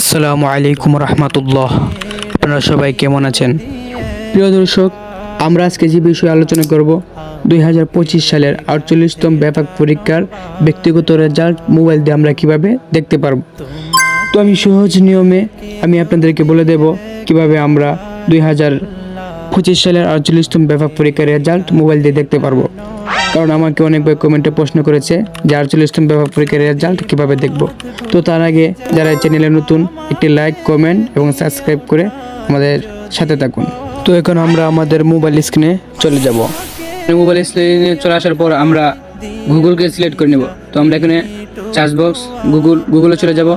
আসসালামু আলাইকুম রহমতুল্লাহ। আপনারা সবাই কেমন আছেন? প্রিয় দর্শক, আমরা আজকে যে বিষয়ে আলোচনা করব, দুই হাজার পঁচিশ সালের আটচল্লিশতম ব্যাপক পরীক্ষার ব্যক্তিগত রেজাল্ট মোবাইল দিয়ে আমরা কীভাবে দেখতে পারব। তো আমি সহজ নিয়মে আমি আপনাদেরকে বলে দেব কীভাবে আমরা দুই হাজার পঁচিশ সালের আটচল্লিশতম ব্যাপক পরীক্ষার রেজাল্ট মোবাইল দিয়ে দেখতে পারব। কারণ আমাকে অনেক ভাই কমেন্টে প্রশ্ন করেছে যে আটচল্লিশতম ব্যাপক পরীক্ষার রেজাল্ট কীভাবে দেখব। তো তার আগে যারা এই চ্যানেলে নতুন একটি লাইক কমেন্ট এবং সাবস্ক্রাইব করে আমাদের সাথে থাকুন। তো এখন আমরা আমাদের মোবাইল স্ক্রিনে চলে যাব। মোবাইল স্ক্রিনে চলে আসার পর আমরা গুগলকে সিলেক্ট করে নেব। তো আমরা এখানে চার্জ বক্স গুগল গুগলে চলে যাব।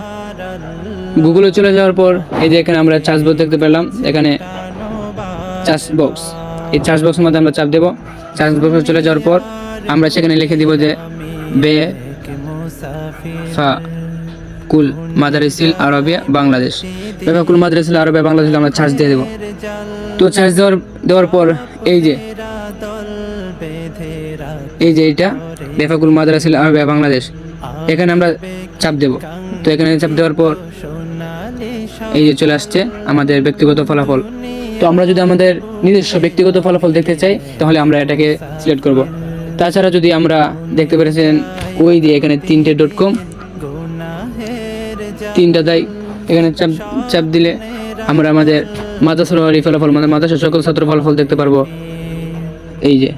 গুগলে চলে যাওয়ার পর এই যে এখানে আমরা চার্জ বক্স দেখতে পেলাম এখানে চার্জ বক্স এই চার্জ বক্সের মধ্যে আমরা চাপ দেব। চার্জ বক্সে চলে যাওয়ার পর আমরা সেখানে লিখে দিব যে, বে কুল মাদারিসিল আরবিয়া বাংলাদেশ। বেফাকুল মাদারিসিল আরবিয়া বাংলাদেশ আমরা চার্জ দিয়ে দেবো। তো চার্জ দেওয়ার দেওয়ার পর এই যে এই যে এটা বেফাকুল মাদ্রাসিল আরবিয়া বাংলাদেশ। এখানে আমরা চাপ দেব। তো এখানে চাপ দেওয়ার পর এই যে চলে আসছে আমাদের ব্যক্তিগত ফলাফল। তো আমরা যদি আমাদের নিজস্ব ব্যক্তিগত ফলাফল দেখতে চাই, তাহলে আমরা এটাকে সিলেক্ট করব। তাছাড়া যদি আমরা দেখতে পেরেছেন ওই দিয়ে এখানে তিনটে ডট কম তিনটা দেয় এখানে চাপ চাপ দিলে আমরা আমাদের মাদ্রাসার ফলাফল মানে মাদ্রাসার সকল ছাত্র ফলাফল দেখতে পারব। এই যে,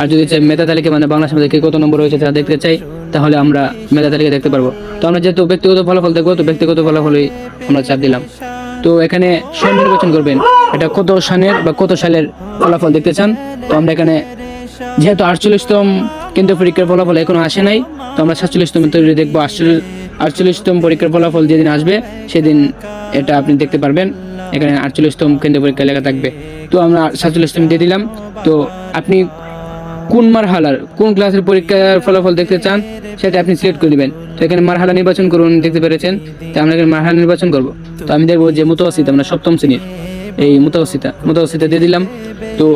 আর যদি চাই মেধা তালিকা মানে বাংলা সমাজে কত নম্বর হয়েছে তা দেখতে চাই, তাহলে আমরা মেধা তালিকা দেখতে পারব। তো আমরা যেহেতু ব্যক্তিগত ফলাফল দেখব, তো ব্যক্তিগত ফলাফলই আমরা চাপ দিলাম। তো এখানে সন নির্বাচন করবেন, এটা কত সালের বা কত সালের ফলাফল দেখতে চান? তো আমরা এখানে যেহেতু আটচল্লিশতম কেন্দ্রীয় পরীক্ষার ফলাফল এখনও আসে নাই, তো আমরা সাতচল্লিশতম তৈরি দেখব। আটচল্লিশ, আটচল্লিশতম পরীক্ষার ফলাফল যেদিন আসবে, সেদিন এটা আপনি দেখতে পারবেন। এখানে আটচল্লিশতম কেন্দ্রীয় পরীক্ষা লেখা থাকবে। তো আমরা সাতচল্লিশতম দিয়ে দিলাম। তো আপনি কোন মারহালার, কোন ক্লাসের পরীক্ষার ফলাফল দেখতে চান, সেটা আপনি সিলেক্ট করে নেবেন তো এখানে মারহালা নির্বাচন করুন, দেখতে পেরেছেন? তো আমরা এখানে মারহালা নির্বাচন করব। তো আমি দেখব যে মুতওয়াসিতা, আমরা সপ্তম শ্রেণির, এই মুতওয়াসিতা মুতওয়াসিতা দিয়ে দিলাম। তো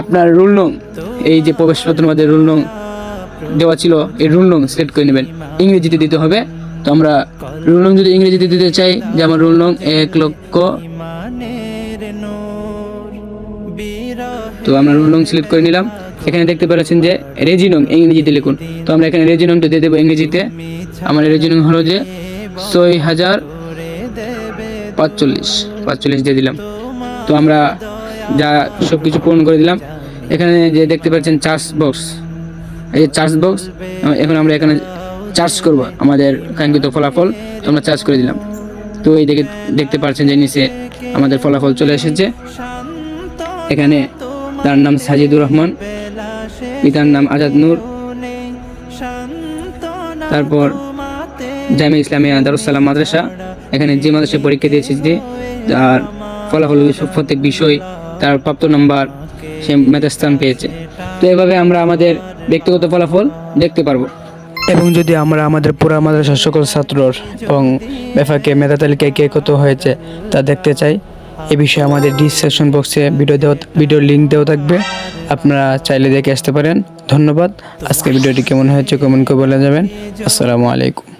আপনার রুল নং, এই যে প্রবেশপত্রের মধ্যে রুল নং দেওয়া ছিল, এই রুল নং সিলেক্ট করে নেবেন। ইংরেজিতে দিতে হবে। তো আমরা রুল নং যদি ইংরেজিতে দিতে চাই, যেমন রুল নং এক লক্ষ। তো আমরা রুল নং সিলেক্ট করে নিলাম। এখানে দেখতে পাচ্ছেন যে রেজি নং ইংরেজিতে লিখুন। তো আমরা এখানে রেজি নংটা দিয়ে দেবো ইংরেজিতে। আমার রেজি নং হলো যে ছয় হাজার পাঁচচল্লিশ। পাঁচচল্লিশ দিয়ে দিলাম। তো আমরা যা সব কিছু পূরণ করে দিলাম। এখানে যে দেখতে পাচ্ছেন চার্জ বক্স। এই যে চার্জ বক্স, এখন আমরা এখানে চার্জ করব আমাদের কাঙ্ক্ষিত ফলাফল, তো আমরা চার্জ করে দিলাম। তো এই দেখে দেখতে পাচ্ছেন যে নিচে আমাদের ফলাফল চলে এসেছে। এখানে তার নাম সাজিদুর রহমান, পিতার নাম আজাদ নূর। তারপর জামি ইসলামিয়া দারুসালাম মাদ্রাসা। এখানে যে মাদ্রাসায় পরীক্ষা দিয়েছে যে তার ফলাফল প্রত্যেক বিষয় তার প্রাপ্ত নাম্বার সে মেধাস্থান পেয়েছে। তো এভাবে আমরা আমাদের ব্যক্তিগত ফলাফল দেখতে পারব। এবং যদি আমরা আমাদের পুরো মাদ্রাসার সকল ছাত্রর এবং বেফাকে মেধা তালিকায় কে কত হয়েছে তা দেখতে চাই, এ বিষয়ে আমাদের ডিসক্রিপশন বক্সে ভিডিও দেওয়া, ভিডিওর লিঙ্ক দেওয়া থাকবে। আপনারা চাইলে দেখে আসতে পারেন। ধন্যবাদ। আজকে ভিডিওটি কেমন হয়েছে কমেন্ট করে বলে যাবেন আসসালামু আলাইকুম।